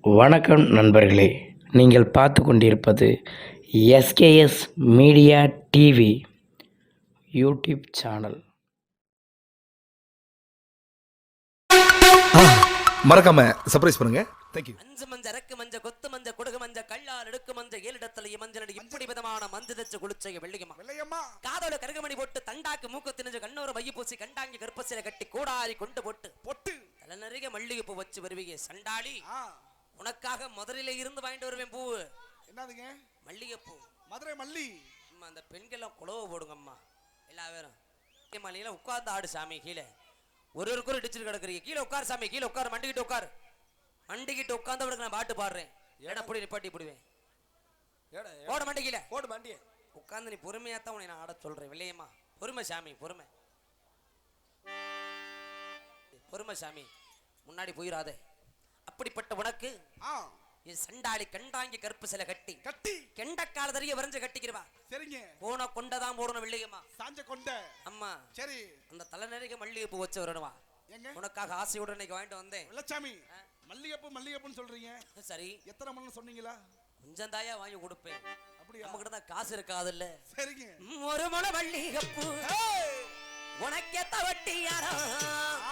வணக்கம் நண்பர்களே. நீங்கள் பார்த்து கொண்டிருப்பது SKS media TV YouTube channel. மறக்காம சர்ப்ரைஸ் பண்ணுங்க. தேங்க்யூ அஞ்சு மஞ்ச ரக்கு மஞ்ச கொத்து மஞ்ச கொடுகு மஞ்ச கள்ளால் எடுக்கு மஞ்ச ஏழிடத்துல மஞ்சள் இப்படி விதமான மஞ்சு தச்சு குளிச்சைய வெள்ளியம்மா? வெள்ளையம்மா. காதோட கருகமணி போட்டு தண்டாக்கு மூக்கு திணிஞ்சு கண்ணோர மைய பூசி கண்டாங்கி கற்பசில கட்டி கூடாரி கொண்டு போட்டு. பொட்டு. தலை நிறைய மல்லிகைப்பூ வச்சு வருவீங்க சண்டாளி. ஆ. உனக்காக முதலில இருந்து வாங்கிட்டு வருவேன் பூவு. என்னதுங்க? மல்லிகைப்பூ. மதுரை மல்லி. அம்மா அந்த பெண்கள்லாம் குழவு போடுங்கம்மா. எல்லா பேரும். மலையில உட்கார்ந்து ஆடு சாமி கீழே. ஒரு ஒரு கூட இடிச்சிட்டு கிடக்குறீங்க. கீழே உட்கார் சாமி கீழே உட்கார் மண்டிக்கிட்டு உட்கார். மண்டிக்கிட்டு உட்கார்ந்து அவனுக்கு நான் பாட்டு பாடுறேன். ஏடா. அப்படி நிப்பாட்டி போடுவேன். ஓட மண்டி கீழே போடு மாண்டிய. உட்கார்ந்து நீ பொறுமையா தான் உன்னை நான் ஆட சொல்றேன் இல்லையம்மா பொறுமை சாமி பொறுமை. பொறுமை சாமி முன்னாடி போயிடாதே அப்படிப்பட்ட உனக்கு சண்டாளி கண்டாங்கி கருப்பு சில கட்டி. கட்டி. கெண்டக்கால தெரிய வரைஞ்சு கட்டிக்கிறவா? சரிங்க. போன கொண்டதான் போடணும் வெள்ளையம்மா. சாஞ்ச கொண்ட. அம்மா சரி. அந்த தலை நிறைய மல்லிகை பூ வச்சு வரணுமா உனக்காக ஆசையோட இன்னைக்கு வாங்கிட்டு வந்தேன். வெள்ளச்சாமி மல்லிகைப்பூ மல்லிகைப்பூன்னு சொல்றீங்க. சரி. எத்தனை மணி சொன்னீங்களா? கொஞ்சம் தாயா வாங்கி கொடுப்பேன். அப்படியா? நம்ம கிட்ட தான் காசு இருக்காதுல்ல. சரிங்க. ம், ஒரு முளை மல்லிகைப்பூ. உனக்கேத்த வட்டி யாரா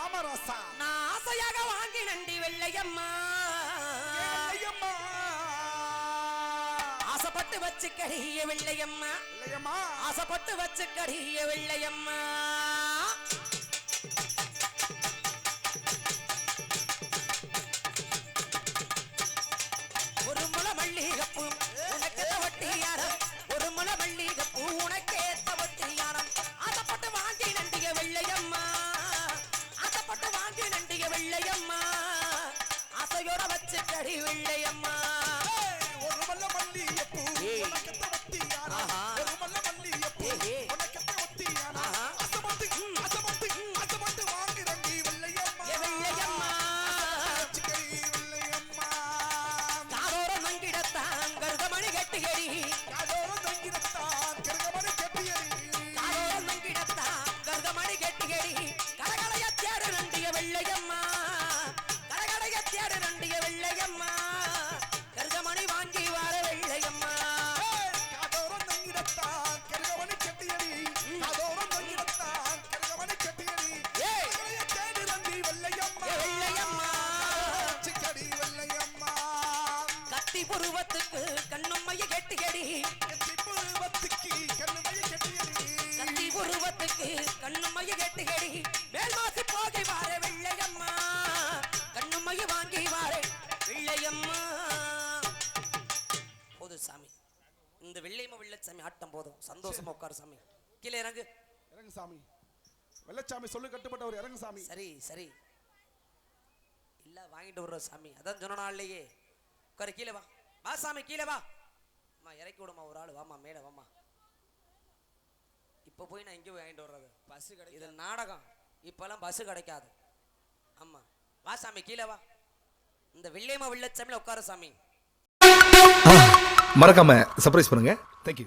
ஆமா ராசா. நான் ஆசையாக வாங்கி நண்டி வெள்ளையம்மா. ஆசைப்பட்டு வச்சு கடிய வெள்ளையம்மா. ஆசைப்பட்டு வச்சு கடிய வெள்ளையம்மா. ஆசையோட வச்சு வெள்ளையம்மா. கத்தி புருவத்துக்கு கண்ணும்மைய கண்ணுமைய கெட்டியடி. கத்தி புருவத்துக்கு கண்ணும்மைய கெட்டுகடி மேல்மாசி போகை வார வெள்ளையம்மா. கண்ணும்மைய வாங்கி வார வெள்ளையம்மா. போதும் சாமி. இந்த வெள்ளையம்மா வெள்ளச்சாமி ஆட்டம் போதும். சந்தோஷமா உட்காரு சாமி. கீழே இறங்கு. இறங்கு சாமி. வெள்ளச்சாமி சொல்லு கட்டுப்பட்டவர் இறங்கு சாமி. சரி சரி. இல்ல வாங்கிட்டு வர்ற சாமி. அதான் சொன்ன நாள்லயே உட்காரு கீழே வா. வா சாமி கீழே வா. அம்மா இறக்கி விடுமா ஒரு ஆள். வாமா மேல வாமா இப்ப போய் நான் எங்க போய் வாங்கிட்டு வர்றது? பஸ் கிடை இது நாடகம். இப்பெல்லாம் பஸ் கிடைக்காது. ஆமா வா சாமி கீழே வா. இந்த வெள்ளையம்மா வெள்ளச்சாமியில உட்கார சாமி. மறக்காம சர்ப்ரைஸ் பண்ணுங்க. தேங்க்யூ